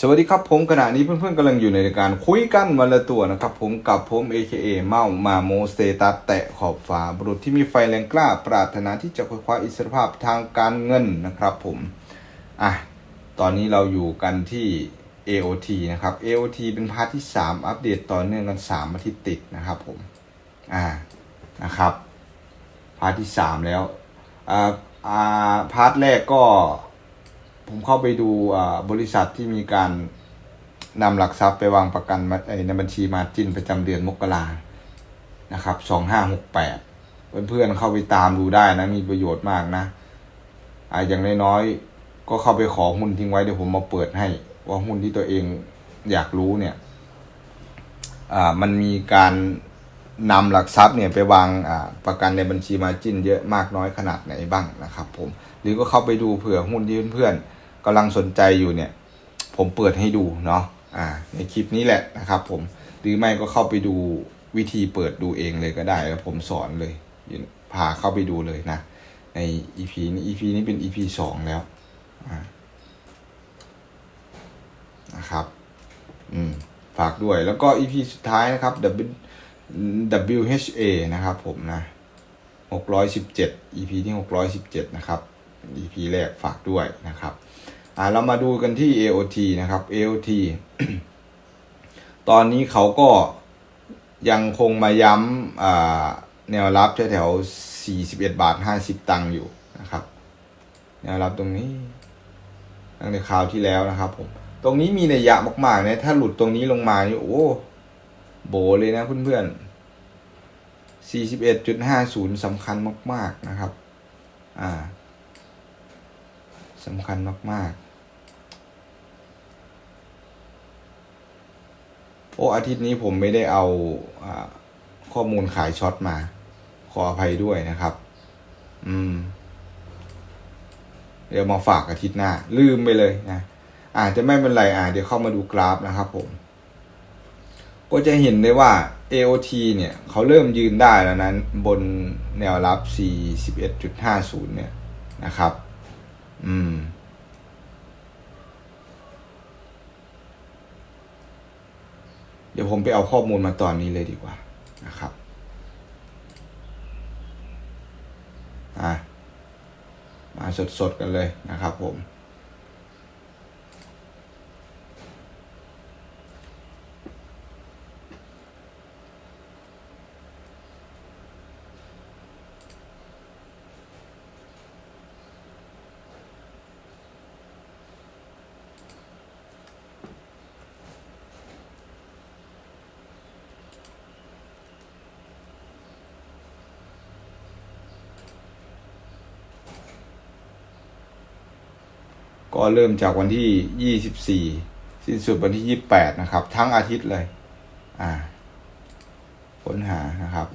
สวัสดีครับผมขณะนี้เพื่อนๆกำลังอยู่ในรายการคุยกันวันละตัวนะครับผมกับผม AKA เมามาโมสเตตัสแตะขอบฟ้าบุรุษที่มีไฟแรงกล้า ปรารถนาที่จะคว้าอิสรภาพทางการเงินนะครับผมอะตอนนี้เราอยู่กันที่ AOT นะครับ AOT เป็นพาร์ทที่ 3 อัปเดตต่อเนื่องกัน 3 อาทิตย์ติดนะครับผมอ่านะครับพาร์ทที่ 3 แล้วอ่าอ่าพาร์ทแรกก็ ผมเข้าไปดูบริษัทที่มีการนำหลักทรัพย์ไปวางประกันในบัญชีมาจินประจำเดือนมกรานะครับสองห้าหกแปดเพื่อนๆเข้าไปตามดูได้นะ มีประโยชน์มากนะอาอย่างน้อยๆก็เข้าไปขอหุ้นทิ้งไว้เดี๋ยวผมมาเปิดให้ ว่าหุ้นที่ตัวเองอยากรู้เนี่ยมันมีการนำหลักทรัพย์เนี่ยไปวางประกันในบัญชีมาจินเยอะมากน้อยขนาดไหนบ้างนะครับผม หรือก็เข้าไปดูเผื่อหุ้นที่เพื่อนๆ กำลังสนใจอยู่เนี่ย ผมเปิดให้ดูเนาะอ่า ในคลิปนี้แหละนะครับ ผมหรือไม่ก็เข้าไปดูวิธีเปิดดูเองเลยก็ได้แล้วผมสอนเลยพาเข้าไปดูเลยนะ ใน EP นี้ EP นี้เป็น EP สองแล้วนะครับ อืม ฝากด้วย แล้วก็ EP สุดท้ายนะครับ W WHA นะครับผมนะ 617 EP ที่ 617 นะครับ EP แรกฝากด้วยนะครับอ่าเรามาดูกันที่ AOT นะครับ AOT ตอนนี้เขาก็ยังคงมาย้ำแนวรับแถวๆ41 บาท 50 ตังค์อยู่นะครับ แนวรับตรงนี้ตั้งแต่คราวที่แล้วนะครับผม ตรงนี้มีนัยยะมากๆนะถ้าหลุดตรงนี้ลงมานี่โอ้โบเลยนะเพื่อนๆ41.50สำคัญมาก ๆนะครับ อ่า สำคัญมาก ๆ โอ้อาทิตย์นี้ผมไม่ได้เอาอข้อมูลขายช็อตมา ขออภัยด้วยนะครับ อืม เดี๋ยวมาฝากอาทิตย์หน้า ลืมไปเลยนะอาจจะไม่เป็นไรอ่าเดี๋ยวเข้ามาดูกราฟนะครับผม ก็จะเห็นได้ว่า AOT เนี่ย เขาเริ่มยืนได้แล้วนั้น บนแนวรับ 41.50 เนี่ยนะครับ อืม เดี๋ยวผมไปเอาข้อมูลมาตอนนี้เลยดีกว่านะครับ อะมาสดๆกันเลยนะครับผม ก็เริ่มจากวันที่ 24 สิ้นสุดวันที่ 28 นะครับ ทั้งอาทิตย์เลย อ่า ค้นหานะครับ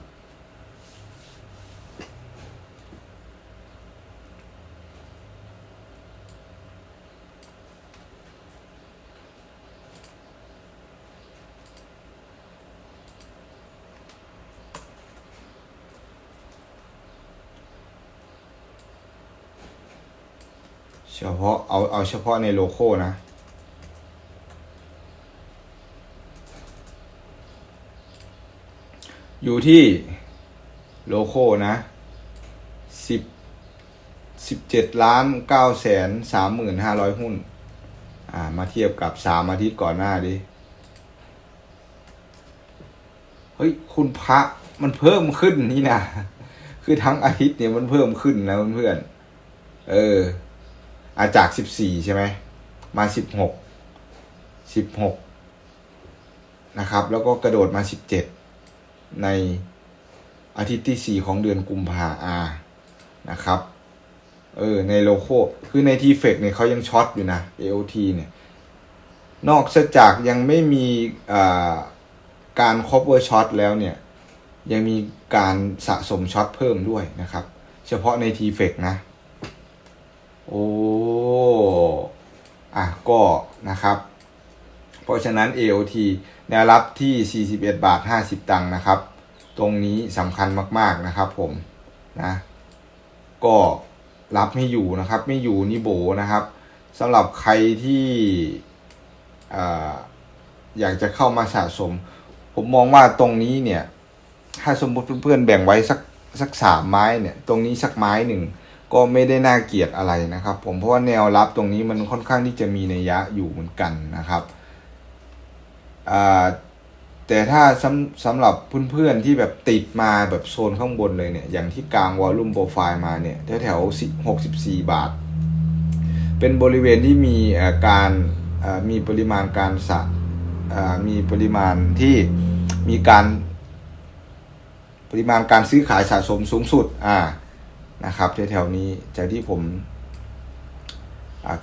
พาะเอาเอาเฉพาะในโลโก้นะ อยู่ที่โลโก้นะสิบสิบเจ็ดล้านเก้าแสนสามหมื่นห้าร้อยหุ้น อ่า มาเทียบกับสามอาทิตย์ก่อนหน้าดิ เฮ้ย คุณพระมันเพิ่มขึ้นนี่นะ คือทั้งอาทิตย์เนี่ยมันเพิ่มขึ้นนะเพื่อน เออ อาจากสิบสี่ใช่ไหมมาสิบหกสิบหกนะครับ แล้วก็กระโดดมาสิบเจ็ดในอาทิตย์ที่สี่ของเดือนกุมภาอานะครับ เออ ในโลโก้คือในทีเฟกเนี่ยเขายังช็อตอยู่นะ AOT เนี่ย นอกจากยังไม่มีอ่าการ cover ช็อตแล้วเนี่ย ยังมีการสะสมช็อตเพิ่มด้วยนะครับ เฉพาะในทีเฟกนะ โอ้อะก็นะครับ เพราะฉะนั้น AOT แนวรับที่ 41 บาท 50 ตังค์นะครับ ตรงนี้สำคัญมากๆนะครับผมนะก็รับไม่อยู่นะครับ ไม่อยู่นี่โบนะครับสำหรับใครที่ออยากจะเข้ามาสะสม ผมมองว่าตรงนี้เนี่ย ถ้าสมมติเพื่อนๆแบ่งไว้สักสักสามไม้เนี่ย ตรงนี้สักไม้หนึ่ง ก็ไม่ได้น่าเกลียดอะไรนะครับ ผมเพราะว่าแนวรับตรงนี้มันค่อนข้างที่จะมีนัยยะอยู่เหมือนกันนะครับแต่ถ้าสำสำหรับเพื่อนๆที่แบบติดมาแบบโซนข้างบนเลยเนี่ย อย่างที่กลางวอลลุ่มโปรไฟล์มาเนี่ย แถวแถวหกสิบสี่บาท เป็นบริเวณที่มีการมีปริมาณการสะเอ่อมีปริมาณที่มีการปริมาณการซื้อขายสะสมสูงสุดอ่า นะครับแถวๆนี้จากที่ผม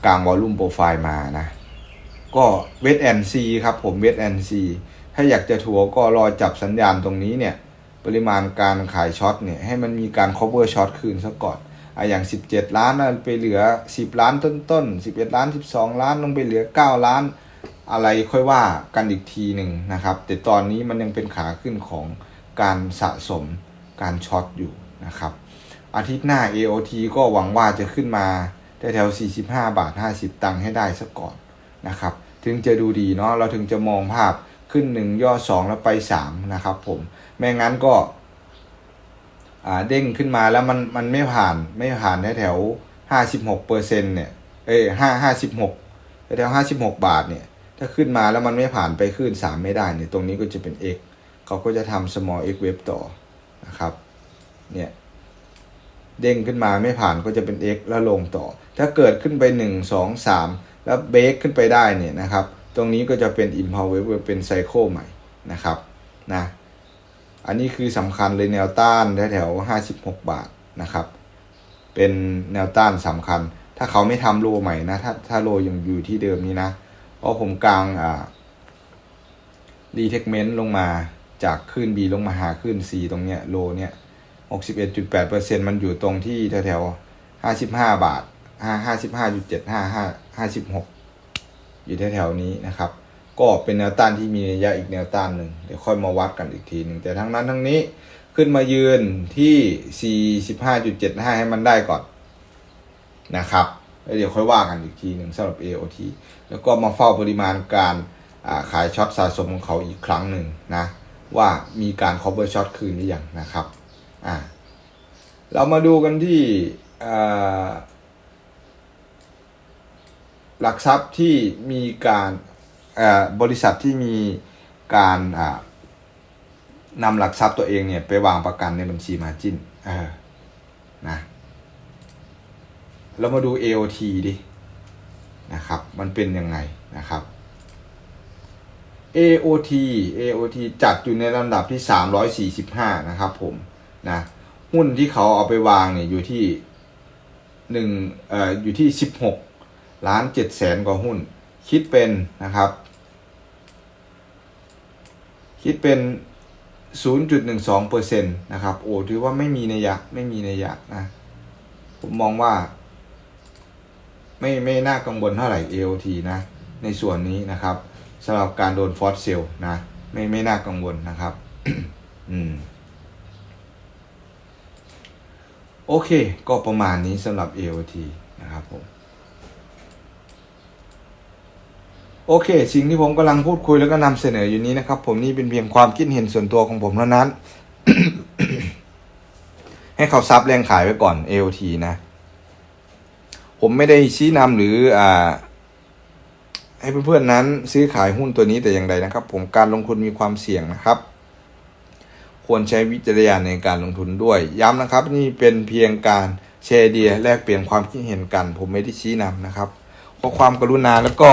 กลางวอลลุ่มโปรไฟล์มานะ ก็เวทแอนซีครับผมเวทแอนซีถ้าอยากจะถัวก็รอจับสัญญาณตรงนี้เนี่ย ปริมาณการขายช็อตเนี่ยให้มันมีการ cover ช็อตคืนซะก่อนอะอย่าง 17 ล้านนะไปเหลือ 10 ล้านต้นๆ11 ล้าน 12 ล้านลงไปเหลือ 9 ล้าน อะไรค่อยว่ากันอีกทีหนึ่งนะครับ แต่ตอนนี้มันยังเป็นขาขึ้นของการสะสมการช็อตอยู่นะครับ อาทิตย์หน้า AOT ก็หวังว่าจะขึ้นมาแถว45 บาท 50 ตังค์ให้ได้สักก่อนนะครับ ถึงจะดูดีเนาะเราถึงจะมองภาพขึ้น 1 ย่อ 2 แล้วไป 3 นะครับผมไม่งั้นก็เด้งขึ้นมาแล้วมันมันไม่ผ่านไม่ผ่านแถวแถวห้าสิบหกเปอร์เซ็นเนี่ยเอ้ยห้าห้าสิบหกแถวห้าสิบหกบาทเนี่ย ถ้าขึ้นมาแล้วมันไม่ผ่านไปขึ้นสามไม่ได้เนี่ยตรงนี้ก็จะเป็น x เขาก็จะทำ small x wave ต่อนะครับเนี่ย เด้งขึ้นมาไม่ผ่านก็จะเป็น x แล้วลงต่อ ถ้าเกิดขึ้นไปหนึ่งสองสามแล้วเบรกขึ้นไปได้เนี่ยนะครับ ตรงนี้ก็จะเป็น impulse wave เป็นไซเคิลใหม่นะครับนะอันนี้คือสำคัญเลยแนวต้านแถวๆห้าสิบหกบาทนะครับ เป็นแนวต้านสำคัญ ถ้าเขาไม่ทำโลใหม่นะ ถ้าถ้าโลยังอยู่ที่เดิมนี้นะเพราะผมกลางอ่ารีเทคเมนต์ลงมาจากขึ้น B ลงมาหาขึ้น C ตรงเนี้ยโลเนี้ย หกสิบเอ็ดจุดแปดเปอร์เซ็นมันอยู่ตรงที่แถวๆห้าสิบห้าบาทห้าห้าสิบห้าจุดเจ็ดห้าห้าห้าสิบหกอยู่แถวๆนี้นะครับ ก็เป็นแนวต้านที่มีนัยะอีกแนวต้านหนึ่งเดี๋ยวค่อยมาวัดกันอีกทีหนึ่งแต่ทั้งนั้นทั้งนี้ขึ้นมายืนที่ 45.75 ให้มันได้ก่อนนะครับแล้วเดี๋ยวค่อยว่ากันอีกทีหนึ่งสำหรับ AOT แล้วก็มาเฝ้าปริมาณการาขายช็อตสะสมของเขาอีกครั้งหนึ่งนะว่ามีการ cover ช็อตคืนหรือยังนะครับ อ่าเรามาดูกันที่อ่าหลักทรัพย์ที่มีการอ่อบริษัทที่มีการอ่านำหลักทรัพย์ตัวเองเนี่ยไปวางประกันในบัญชีมาจินนะเรามาดู AOT ดินะครับ มันเป็นยังไงนะครับ AOT AOT จัดอยู่ในลำดับที่ 345 นะครับผม นะหุ้นที่เขาเอาไปวางเนี่ยอยู่ที่หนึ่งเอ่ออยู่ที่16ล้าน7แสนกว่าหุ้น คิดเป็นนะครับ คิดเป็น 0.12%นะครับ โอ้ถือว่าไม่มีนัยยะไม่มีนัยยะนะ ผมมองว่า ไม่ไม่น่ากังวลเท่าไหร่ AOT นะ ในส่วนนี้นะครับสำหรับการโดนฟอสเซลนะ ไม่ไม่น่ากังวลนะครับ อืม โอเค ก็ประมาณนี้สำหรับ AOT นะครับผม โอเค สิ่งที่ผมกำลังพูดคุยแล้วก็นำเสนออยู่นี้นะครับ ผมนี่เป็นเพียงความคิดเห็นส่วนตัวของผมเท่านั้น ให้เขาซับแรงขายไว้ก่อน AOT นะ ผมไม่ได้ชี้นำหรืออ่าให้เพื่อนๆนั้นซื้อขายหุ้นตัวนี้แต่อย่างใดนะครับ ผมการลงทุนมีความเสี่ยงนะครับ ควรใช้วิจารณญาณในการลงทุนด้วย ย้ำนะครับ นี่เป็นเพียงการแชร์เดียแลกเปลี่ยนความคิดเห็นกัน ผมไม่ได้ชี้นำนะครับ ขอความกรุณาแล้วก็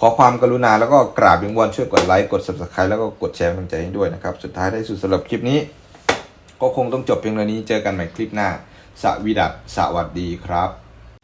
ขอความกรุณาแล้วก็กราบวิงวอนช่วยกดไลค์กด subscribe แล้วก็กดแชร์กำลังใจให้ด้วยนะครับ สุดท้ายได้สุดสำหรับคลิปนี้ ก็คงต้องจบเพียงเท่านี้เจอกันใหม่คลิปหน้าสวีดัสสวัสดีครับ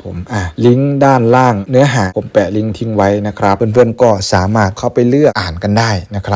บผมอะลิงก์ด้านล่างเนื้อหาผมแปะลิงก์ทิ้งไว้นะครับ เพื่อนๆก็สามารถเข้าไปเลือกอ่านกันได้นะครับ